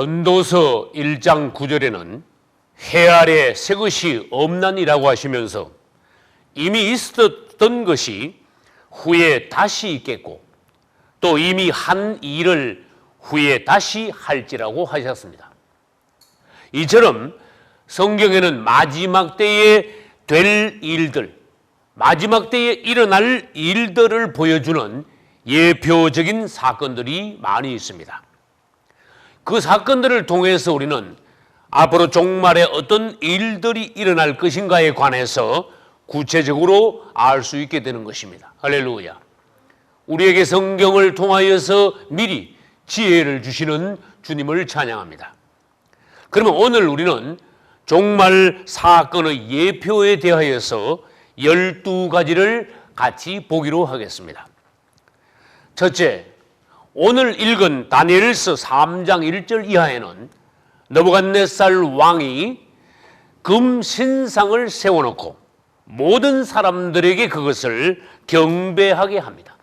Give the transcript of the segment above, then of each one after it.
전도서 1장 9절에는 해 아래 새 것이 없나니라고 하시면서 이미 있었던 것이 후에 다시 있겠고 또 이미 한 일을 후에 다시 할지라고 하셨습니다. 이처럼 성경에는 마지막 때에 될 일들, 마지막 때에 일어날 일들을 보여주는 예표적인 사건들이 많이 있습니다. 그 사건들을 통해서 우리는 앞으로 종말에 어떤 일들이 일어날 것인가에 관해서 구체적으로 알 수 있게 되는 것입니다. 할렐루야. 우리에게 성경을 통하여서 미리 지혜를 주시는 주님을 찬양합니다. 그러면 오늘 우리는 종말 사건의 예표에 대하여서 12가지를 같이 보기로 하겠습니다. 첫째, 오늘 읽은 다니엘서 3장 1절 이하에는 너부갓네살 왕이 금 신상을 세워놓고 모든 사람들에게 그것을 경배하게 합니다.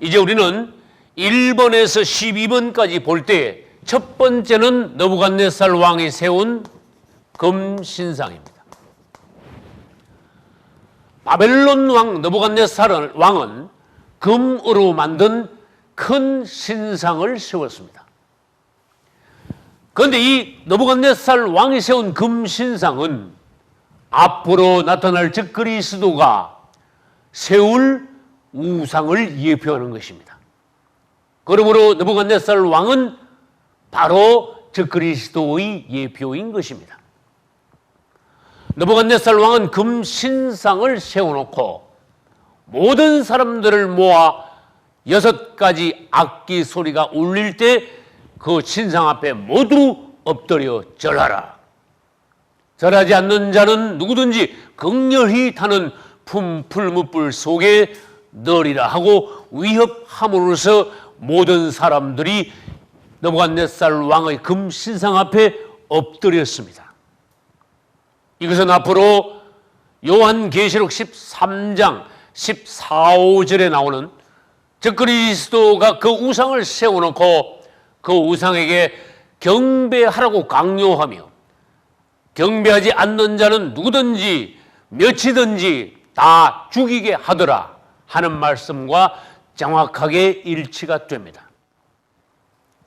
이제 우리는 1번에서 12번까지 볼 때 첫 번째는 너부갓네살 왕이 세운 금 신상입니다. 바벨론 왕 너부갓네살 왕은 금으로 만든 큰 신상을 세웠습니다. 그런데 이 너부갓네살 왕이 세운 금 신상은 앞으로 나타날 적 그리스도가 세울 우상을 예표하는 것입니다. 그러므로 너부갓네살 왕은 바로 적 그리스도의 예표인 것입니다. 너부갓네살 왕은 금 신상을 세워놓고 모든 사람들을 모아 여섯 가지 악기 소리가 울릴 때 그 신상 앞에 모두 엎드려 절하라. 절하지 않는 자는 누구든지 극렬히 타는 품풀무불 속에 넣으리라 하고 위협함으로써 모든 사람들이 너부갓네살 왕의 금 신상 앞에 엎드렸습니다. 이것은 앞으로 요한계시록 13장 14, 5절에 나오는 즉 그리스도가 그 우상을 세워놓고 그 우상에게 경배하라고 강요하며 경배하지 않는 자는 누구든지 몇이든지 다 죽이게 하더라 하는 말씀과 정확하게 일치가 됩니다.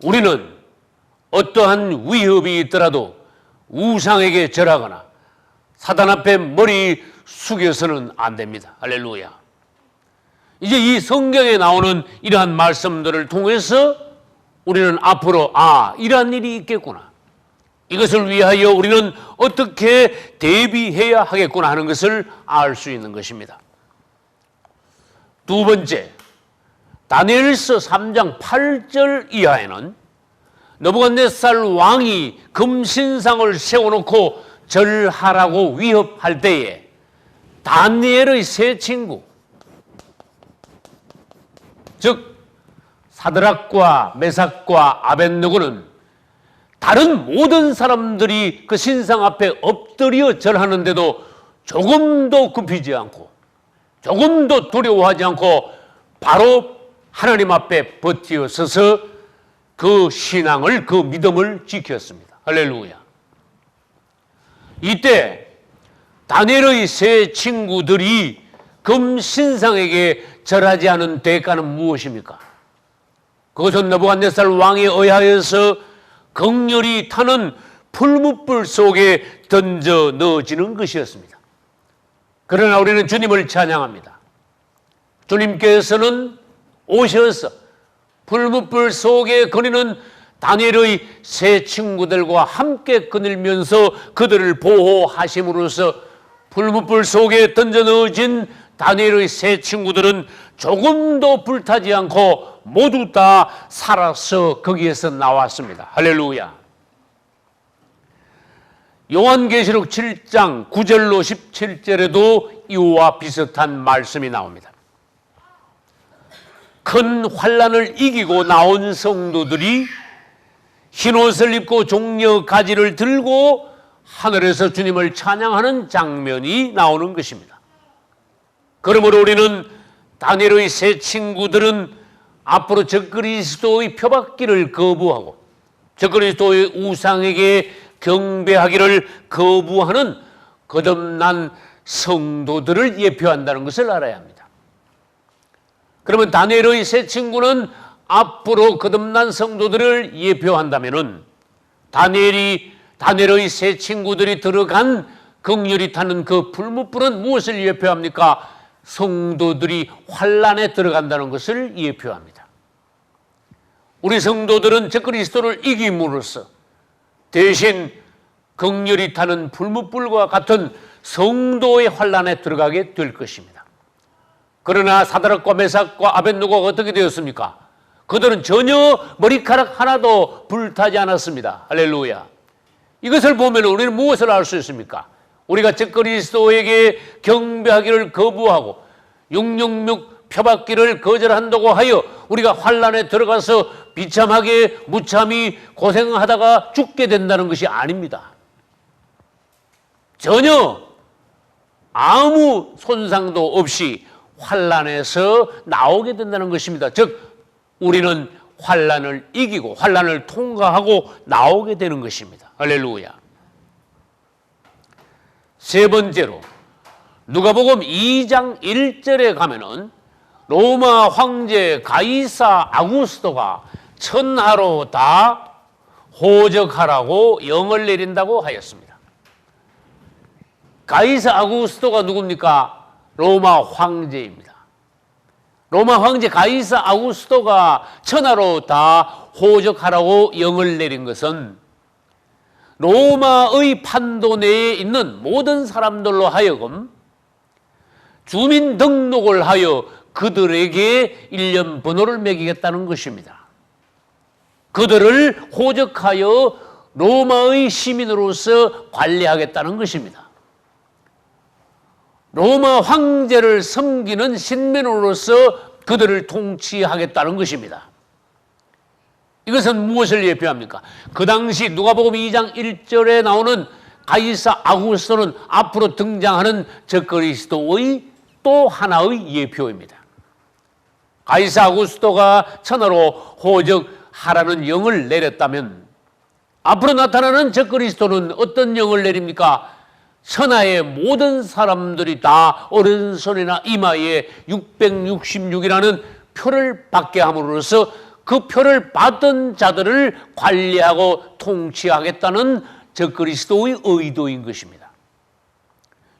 우리는 어떠한 위협이 있더라도 우상에게 절하거나 사단 앞에 머리 숙여서는 안 됩니다. 할렐루야. 이제 이 성경에 나오는 이러한 말씀들을 통해서 우리는 앞으로 아, 이러한 일이 있겠구나. 이것을 위하여 우리는 어떻게 대비해야 하겠구나 하는 것을 알 수 있는 것입니다. 두 번째, 다니엘서 3장 8절 이하에는 너부갓네살 왕이 금신상을 세워놓고 절하라고 위협할 때에 다니엘의 세 친구, 즉 사드락과 메삭과 아벤누고는 다른 모든 사람들이 그 신상 앞에 엎드려 절하는데도 조금도 굽히지 않고 조금도 두려워하지 않고 바로 하나님 앞에 버티어 서서 그 신앙을 그 믿음을 지켰습니다. 할렐루야. 이때 다니엘의 세 친구들이 금 신상에게 절하지 않은 대가는 무엇입니까? 그것은 너부갓네살 왕에 의하여서 극렬히 타는 풀무불 속에 던져 넣어지는 것이었습니다. 그러나 우리는 주님을 찬양합니다. 주님께서는 오셔서 풀무불 속에 거리는 다니엘의 세 친구들과 함께 거닐면서 그들을 보호하심으로써 풀무불 속에 던져 넣어진 다니엘의 세 친구들은 조금도 불타지 않고 모두 다 살아서 거기에서 나왔습니다. 할렐루야. 요한계시록 7장 9절로 17절에도 이와 비슷한 말씀이 나옵니다. 큰 환란을 이기고 나온 성도들이 흰 옷을 입고 종려 가지를 들고 하늘에서 주님을 찬양하는 장면이 나오는 것입니다. 그러므로 우리는 다니엘의 세 친구들은 앞으로 저 그리스도의 표박기를 거부하고 저 그리스도의 우상에게 경배하기를 거부하는 거듭난 성도들을 예표한다는 것을 알아야 합니다. 그러면 다니엘의 세 친구는 앞으로 거듭난 성도들을 예표한다면은 다니엘이 다니엘의 세 친구들이 들어간 극렬이 타는 그 불무불은 무엇을 예표합니까? 성도들이 환란에 들어간다는 것을 예표합니다. 우리 성도들은 저 그리스도를 이김으로써 대신 극렬이 타는 불무불과 같은 성도의 환란에 들어가게 될 것입니다. 그러나 사다락과 메삭과 아벤누고가 어떻게 되었습니까? 그들은 전혀 머리카락 하나도 불타지 않았습니다. 할렐루야. 이것을 보면 우리는 무엇을 알 수 있습니까? 우리가 즉 그리스도에게 경배하기를 거부하고 666 표받기를 거절한다고 하여 우리가 환란에 들어가서 비참하게 무참히 고생하다가 죽게 된다는 것이 아닙니다. 전혀 아무 손상도 없이 환란에서 나오게 된다는 것입니다. 즉 우리는 환란을 이기고 환란을 통과하고 나오게 되는 것입니다. 할렐루야. 세 번째로 누가복음 2장 1절에 가면은 로마 황제 가이사 아구스토가 천하로 다 호적하라고 영을 내린다고 하였습니다. 가이사 아구스토가 누굽니까? 로마 황제입니다. 로마 황제 가이사 아구스토가 천하로 다 호적하라고 영을 내린 것은 로마의 판도 내에 있는 모든 사람들로 하여금 주민 등록을 하여 그들에게 일련 번호를 매기겠다는 것입니다. 그들을 호적하여 로마의 시민으로서 관리하겠다는 것입니다. 로마 황제를 섬기는 신민으로서 그들을 통치하겠다는 것입니다. 이것은 무엇을 예표합니까? 그 당시 누가복음 2장 1절에 나오는 가이사 아구스토는 앞으로 등장하는 저 그리스도의 또 하나의 예표입니다. 가이사 아구스토가 천하로 호적하라는 영을 내렸다면 앞으로 나타나는 저 그리스도는 어떤 영을 내립니까? 천하의 모든 사람들이 다 오른손이나 이마에 666이라는 표를 받게 함으로써 그 표를 받은 자들을 관리하고 통치하겠다는 저 그리스도의 의도인 것입니다.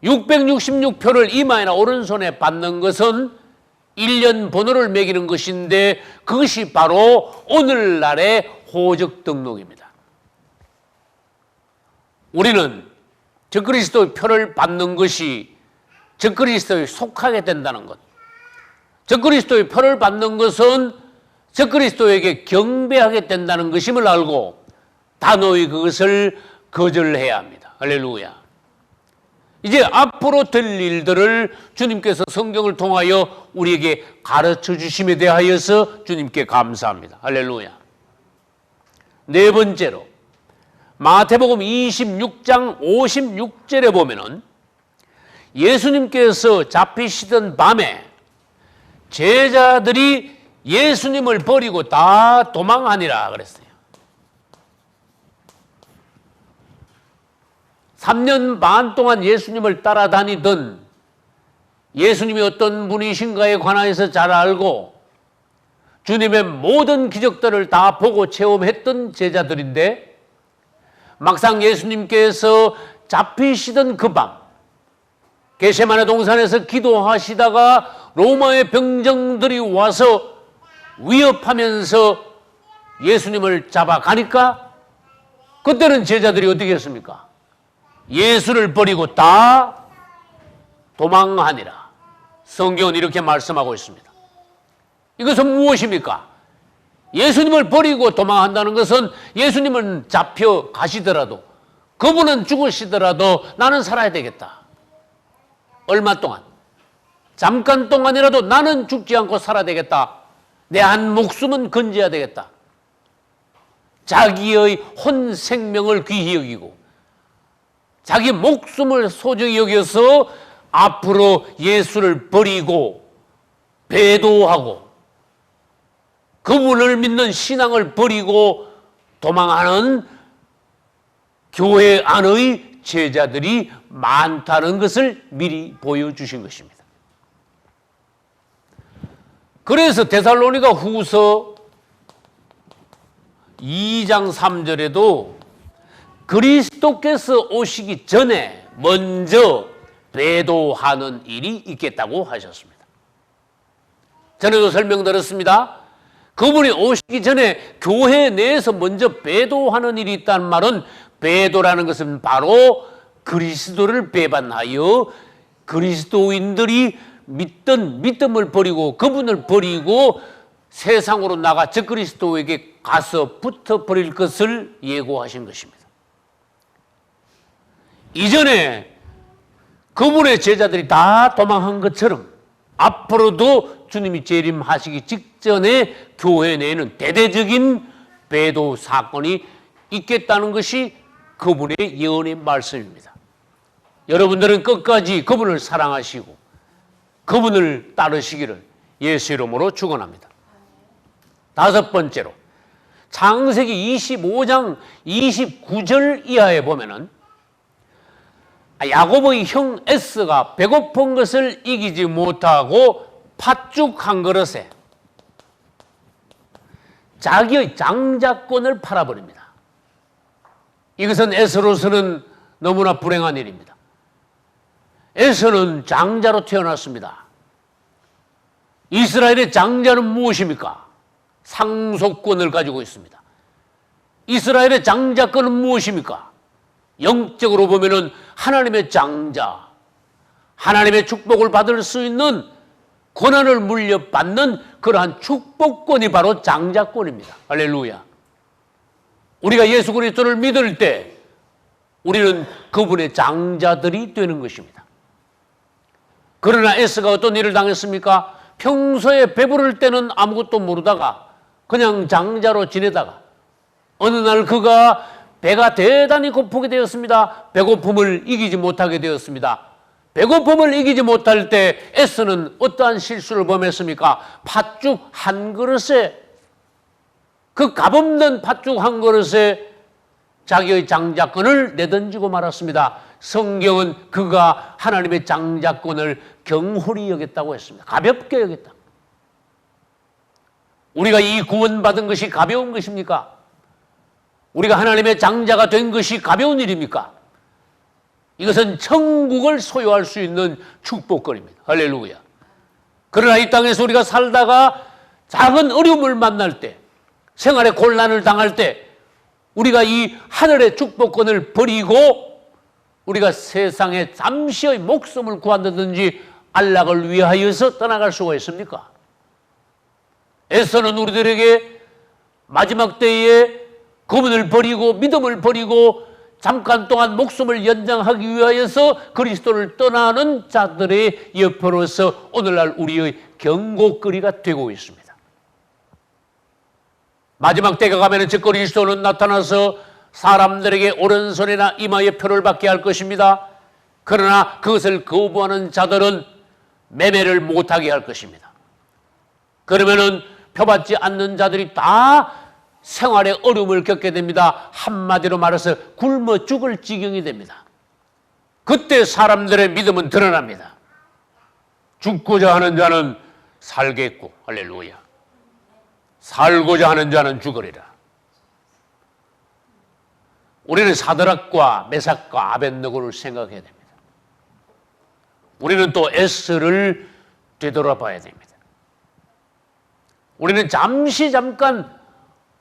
666표를 이마에나 오른손에 받는 것은 1년 번호를 매기는 것인데 그것이 바로 오늘날의 호적 등록입니다. 우리는 저 그리스도의 표를 받는 것이 저 그리스도에 속하게 된다는 것. 저 그리스도의 표를 받는 것은 저 그리스도에게 경배하게 된다는 것임을 알고 단호히 그것을 거절해야 합니다. 할렐루야. 이제 앞으로 될 일들을 주님께서 성경을 통하여 우리에게 가르쳐 주심에 대하여서 주님께 감사합니다. 할렐루야. 네 번째로 마태복음 26장 56절에 보면은 예수님께서 잡히시던 밤에 제자들이 예수님을 버리고 다 도망하니라 그랬어요. 3년 반 동안 예수님을 따라다니던 예수님이 어떤 분이신가에 관하여서 잘 알고 주님의 모든 기적들을 다 보고 체험했던 제자들인데 막상 예수님께서 잡히시던 그 밤, 게세마네 동산에서 기도하시다가 로마의 병정들이 와서 위협하면서 예수님을 잡아가니까 그때는 제자들이 어떻게 했습니까? 예수를 버리고 다 도망하니라. 성경은 이렇게 말씀하고 있습니다. 이것은 무엇입니까? 예수님을 버리고 도망한다는 것은 예수님은 잡혀 가시더라도 그분은 죽으시더라도 나는 살아야 되겠다. 얼마 동안? 잠깐 동안이라도 나는 죽지 않고 살아야 되겠다. 내 한 목숨은 건져야 되겠다. 자기의 혼 생명을 귀히 여기고 자기 목숨을 소중히 여겨서 앞으로 예수를 버리고 배도하고 그분을 믿는 신앙을 버리고 도망하는 교회 안의 제자들이 많다는 것을 미리 보여주신 것입니다. 그래서 데살로니가 후서 2장 3절에도 그리스도께서 오시기 전에 먼저 배도하는 일이 있겠다고 하셨습니다. 전에도 설명드렸습니다. 그분이 오시기 전에 교회 내에서 먼저 배도하는 일이 있다는 말은 배도라는 것은 바로 그리스도를 배반하여 그리스도인들이 믿던 믿음을 버리고 그분을 버리고 세상으로 나가 저 그리스도에게 가서 붙어 버릴 것을 예고하신 것입니다. 이전에 그분의 제자들이 다 도망한 것처럼 앞으로도 주님이 재림하시기 직전에 교회 내에는 대대적인 배도 사건이 있겠다는 것이 그분의 예언의 말씀입니다. 여러분들은 끝까지 그분을 사랑하시고 그분을 따르시기를 예수 이름으로 축원합니다. 다섯 번째로 창세기 25장 29절 이하에 보면은 야곱의 형 에스가 배고픈 것을 이기지 못하고 팥죽 한 그릇에 자기의 장자권을 팔아버립니다. 이것은 에스로서는 너무나 불행한 일입니다. 에서는 장자로 태어났습니다. 이스라엘의 장자는 무엇입니까? 상속권을 가지고 있습니다. 이스라엘의 장자권은 무엇입니까? 영적으로 보면은 하나님의 장자, 하나님의 축복을 받을 수 있는 권한을 물려받는 그러한 축복권이 바로 장자권입니다. 할렐루야. 우리가 예수 그리스도를 믿을 때 우리는 그분의 장자들이 되는 것입니다. 그러나 에스가 어떤 일을 당했습니까? 평소에 배부를 때는 아무것도 모르다가 그냥 장자로 지내다가 어느 날 그가 배가 대단히 고프게 되었습니다. 배고픔을 이기지 못하게 되었습니다. 배고픔을 이기지 못할 때 에스는 어떠한 실수를 범했습니까? 팥죽 한 그릇에 그 값없는 팥죽 한 그릇에 자기의 장자권을 내던지고 말았습니다. 성경은 그가 하나님의 장자권을 경홀히 여겼다고 했습니다. 가볍게 여겼다. 우리가 이 구원받은 것이 가벼운 것입니까? 우리가 하나님의 장자가 된 것이 가벼운 일입니까? 이것은 천국을 소유할 수 있는 축복권입니다. 할렐루야. 그러나 이 땅에서 우리가 살다가 작은 어려움을 만날 때, 생활에 곤란을 당할 때, 우리가 이 하늘의 축복권을 버리고 우리가 세상에 잠시의 목숨을 구한다든지 안락을 위하여서 떠나갈 수가 있습니까? 에서는 우리들에게 마지막 때에 그분을 버리고 믿음을 버리고 잠깐 동안 목숨을 연장하기 위하여서 그리스도를 떠나는 자들의 옆으로서 오늘날 우리의 경고거리가 되고 있습니다. 마지막 때가 가면은 저 그리스도는 나타나서 사람들에게 오른손이나 이마에 표를 받게 할 것입니다. 그러나 그것을 거부하는 자들은 매매를 못하게 할 것입니다. 그러면은 표받지 않는 자들이 다 생활에 어려움을 겪게 됩니다. 한마디로 말해서 굶어 죽을 지경이 됩니다. 그때 사람들의 믿음은 드러납니다. 죽고자 하는 자는 살겠고, 할렐루야. 살고자 하는 자는 죽으리라. 우리는 사드락과 메삭과 아벤느고를 생각해야 됩니다. 우리는 또 에스를 되돌아봐야 됩니다. 우리는 잠시 잠깐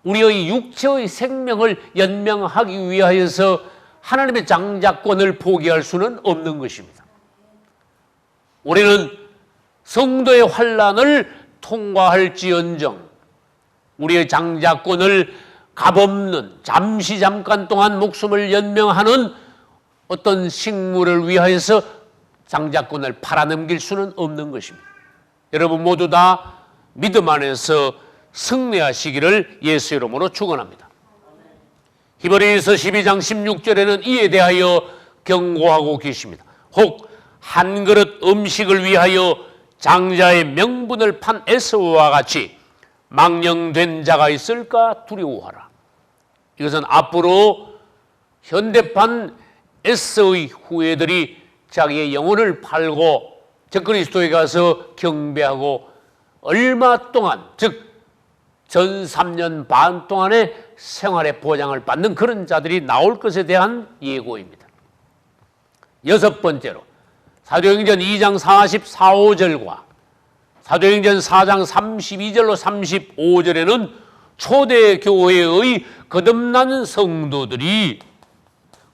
우리의 육체의 생명을 연명하기 위하여서 하나님의 장자권을 포기할 수는 없는 것입니다. 우리는 성도의 환란을 통과할지언정 우리의 장자권을 값없는 잠시 잠깐 동안 목숨을 연명하는 어떤 식물을 위하여서 장자권을 팔아넘길 수는 없는 것입니다. 여러분 모두 다 믿음 안에서 승리하시기를 예수 이름으로 축원합니다. 히브리서 12장 16절에는 이에 대하여 경고하고 계십니다. 혹 한 그릇 음식을 위하여 장자의 명분을 판 에서와 같이 망령된 자가 있을까 두려워하라. 이것은 앞으로 현대판 S의 후예들이 자기의 영혼을 팔고 적그리스도에 가서 경배하고 얼마 동안 즉 전 3년 반 동안의 생활의 보장을 받는 그런 자들이 나올 것에 대한 예고입니다. 여섯 번째로 사도행전 2장 44, 5절과 사도행전 4장 32절로 35절에는 초대 교회의 거듭난 성도들이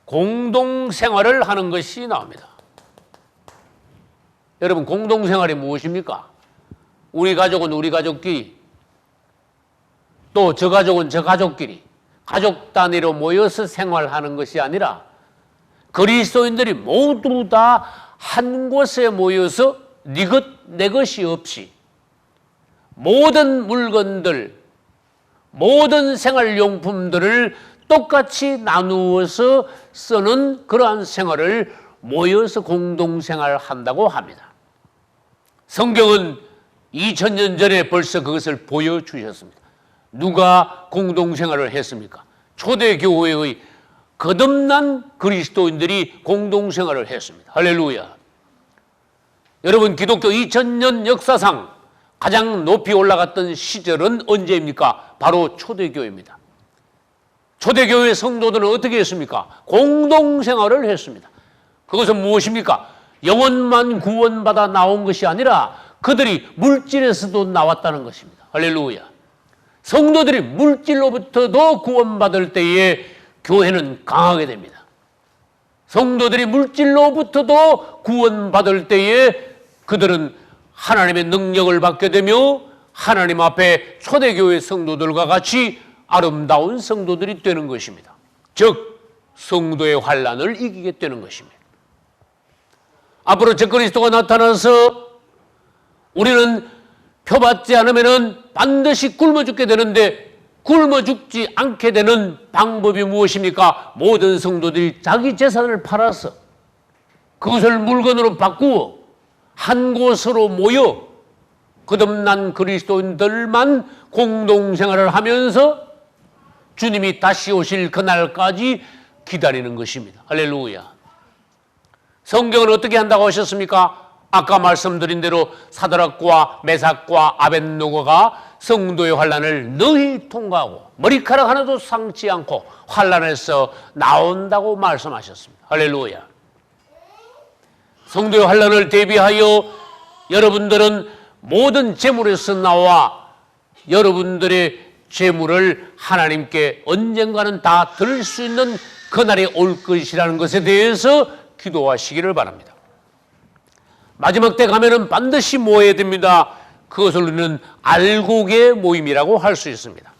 공동 생활을 하는 것이 나옵니다. 여러분 공동 생활이 무엇입니까? 우리 가족은 우리 가족끼리 또 저 가족은 저 가족끼리 가족 단위로 모여서 생활하는 것이 아니라 그리스도인들이 모두 다 한 곳에 모여서 네 것, 내 것이 없이 모든 물건들, 모든 생활용품들을 똑같이 나누어서 쓰는 그러한 생활을 모여서 공동생활 한다고 합니다. 성경은 2000년 전에 벌써 그것을 보여주셨습니다. 누가 공동생활을 했습니까? 초대교회의 거듭난 그리스도인들이 공동생활을 했습니다. 할렐루야. 여러분, 기독교 2000년 역사상 가장 높이 올라갔던 시절은 언제입니까? 바로 초대교회입니다. 초대교회 성도들은 어떻게 했습니까? 공동생활을 했습니다. 그것은 무엇입니까? 영혼만 구원받아 나온 것이 아니라 그들이 물질에서도 나왔다는 것입니다. 할렐루야. 성도들이 물질로부터도 구원받을 때에 교회는 강하게 됩니다. 성도들이 물질로부터도 구원받을 때에 그들은 하나님의 능력을 받게 되며 하나님 앞에 초대교회 성도들과 같이 아름다운 성도들이 되는 것입니다. 즉 성도의 환란을 이기게 되는 것입니다. 앞으로 적그리스도가 나타나서 우리는 표받지 않으면 반드시 굶어 죽게 되는데 굶어 죽지 않게 되는 방법이 무엇입니까? 모든 성도들이 자기 재산을 팔아서 그것을 물건으로 바꾸어 한 곳으로 모여 거듭난 그리스도인들만 공동생활을 하면서 주님이 다시 오실 그날까지 기다리는 것입니다. 할렐루야. 성경은 어떻게 한다고 하셨습니까? 아까 말씀드린 대로 사드락과 메삭과 아벤노고가 성도의 환란을 너희 통과하고 머리카락 하나도 상치 않고 환란에서 나온다고 말씀하셨습니다. 할렐루야. 성도의 환란을 대비하여 여러분들은 모든 재물에서 나와 여러분들의 재물을 하나님께 언젠가는 다 드릴 수 있는 그날이 올 것이라는 것에 대해서 기도하시기를 바랍니다. 마지막 때 가면은 반드시 모여야 됩니다. 그것을 우리는 알곡의 모임이라고 할 수 있습니다.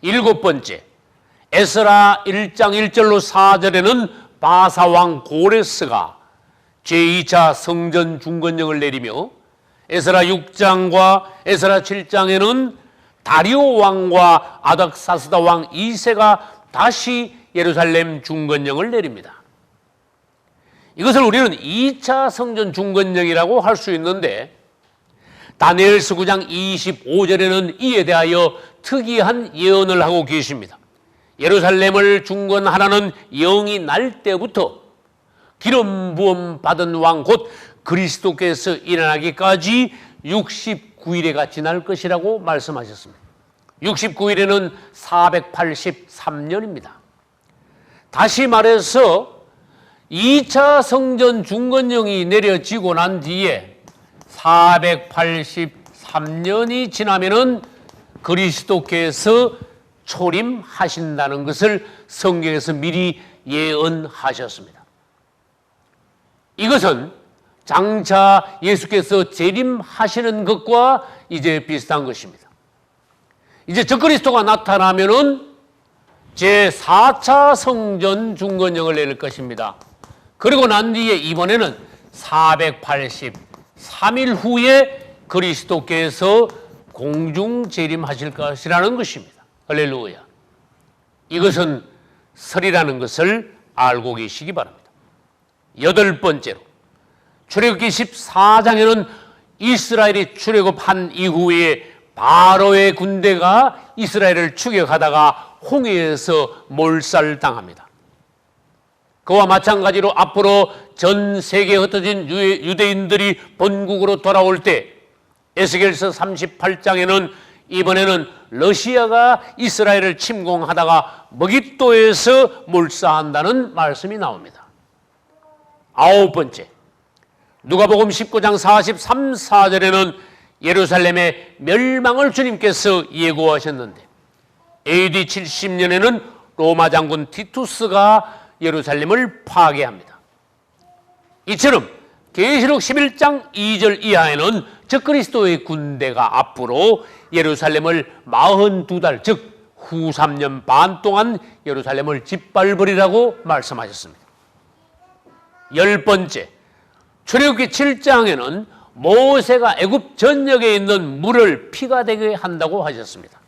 일곱 번째, 에스라 1장 1절로 4절에는 바사왕 고레스가 제2차 성전 중건령을 내리며 에스라 6장과 에스라 7장에는 다리오 왕과 아닥사스다 왕 2세가 다시 예루살렘 중건령을 내립니다. 이것을 우리는 2차 성전 중건령이라고 할 수 있는데 다니엘서 9장 25절에는 이에 대하여 특이한 예언을 하고 계십니다. 예루살렘을 중건하라는 영이 날 때부터 기름 부음 받은 왕 곧 그리스도께서 일어나기까지 69일에가 지날 것이라고 말씀하셨습니다. 69일에는 483년입니다. 다시 말해서 2차 성전 중건령이 내려지고 난 뒤에 483년이 지나면은 그리스도께서 초림하신다는 것을 성경에서 미리 예언하셨습니다. 이것은 장차 예수께서 재림하시는 것과 이제 비슷한 것입니다. 이제 적그리스도가 나타나면은 제 4차 성전 중건령을 내릴 것입니다. 그리고 난 뒤에 이번에는 483일 후에 그리스도께서 공중 재림하실 것이라는 것입니다. 할렐루야. 이것은 설이라는 것을 알고 계시기 바랍니다. 여덟 번째로 출애굽기 14장에는 이스라엘이 출애굽한 이후에 바로의 군대가 이스라엘을 추격하다가 홍해에서 몰살당합니다. 그와 마찬가지로 앞으로 전 세계에 흩어진 유- 유대인들이 본국으로 돌아올 때 에스겔서 38장에는 이번에는 러시아가 이스라엘을 침공하다가 머깃도에서 몰사한다는 말씀이 나옵니다. 아홉 번째, 누가복음 19장 43, 4절에는 예루살렘의 멸망을 주님께서 예고하셨는데 AD 70년에는 로마 장군 티투스가 예루살렘을 파괴합니다. 이처럼 계시록 11장 2절 이하에는 적그리스도의 군대가 앞으로 예루살렘을 42달 즉 후 3년 반 동안 예루살렘을 짓밟으리라고 말씀하셨습니다. 열 번째, 출애굽기 7장에는 모세가 애굽 전역에 있는 물을 피가 되게 한다고 하셨습니다.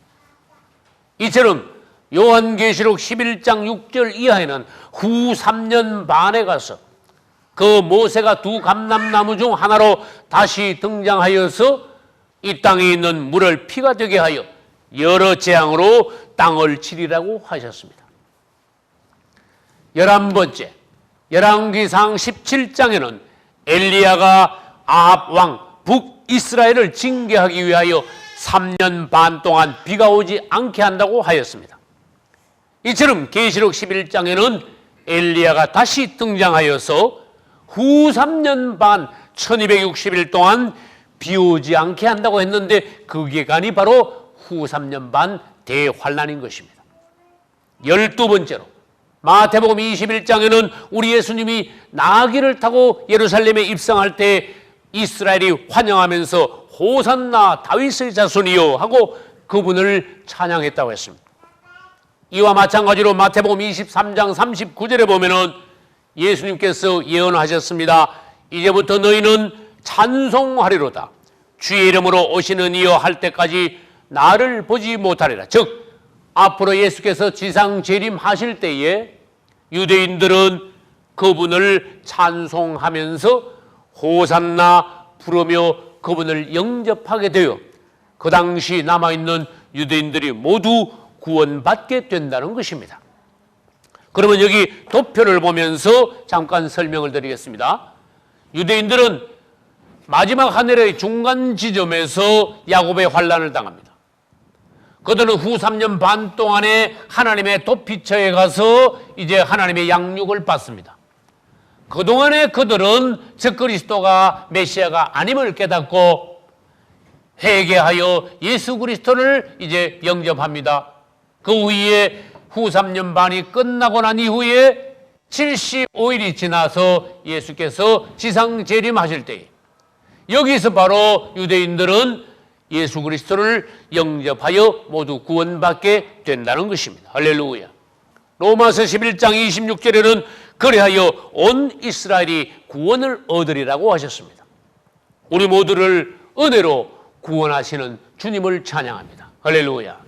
이처럼 요한계시록 11장 6절 이하에는 후 3년 반에 가서 그 모세가 두 감람나무 중 하나로 다시 등장하여서 이 땅에 있는 물을 피가 되게 하여 여러 재앙으로 땅을 치리라고 하셨습니다. 열한 번째, 열왕기상 17장에는 엘리야가 아합 왕 북이스라엘을 징계하기 위하여 3년 반 동안 비가 오지 않게 한다고 하였습니다. 이처럼 계시록 11장에는 엘리야가 다시 등장하여서 후 3년 반 1260일 동안 비 오지 않게 한다고 했는데 그 기간이 바로 후 3년 반 대환란인 것입니다. 열두 번째로 마태복음 21장에는 우리 예수님이 나귀를 타고 예루살렘에 입성할 때 이스라엘이 환영하면서 호산나 다윗의 자손이요 하고 그분을 찬양했다고 했습니다. 이와 마찬가지로 마태복음 23장 39절에 보면은 예수님께서 예언하셨습니다. 이제부터 너희는 찬송하리로다. 주의 이름으로 오시는 이여 할 때까지 나를 보지 못하리라. 즉 앞으로 예수께서 지상 재림하실 때에 유대인들은 그분을 찬송하면서 호산나 부르며 그분을 영접하게 되어 그 당시 남아있는 유대인들이 모두 구원받게 된다는 것입니다. 그러면 여기 도표를 보면서 잠깐 설명을 드리겠습니다. 유대인들은 마지막 하늘의 중간 지점에서 야곱의 환란을 당합니다. 그들은 후 3년 반 동안에 하나님의 도피처에 가서 이제 하나님의 양육을 받습니다. 그동안에 그들은 적그리스도가 메시아가 아님을 깨닫고 회개하여 예수 그리스도를 이제 영접합니다. 그 후에 후 3년 반이 끝나고 난 이후에 75일이 지나서 예수께서 지상 재림하실 때 여기서 바로 유대인들은 예수 그리스도를 영접하여 모두 구원받게 된다는 것입니다. 할렐루야. 로마서 11장 26절에는 그리하여 온 이스라엘이 구원을 얻으리라고 하셨습니다. 우리 모두를 은혜로 구원하시는 주님을 찬양합니다. 할렐루야.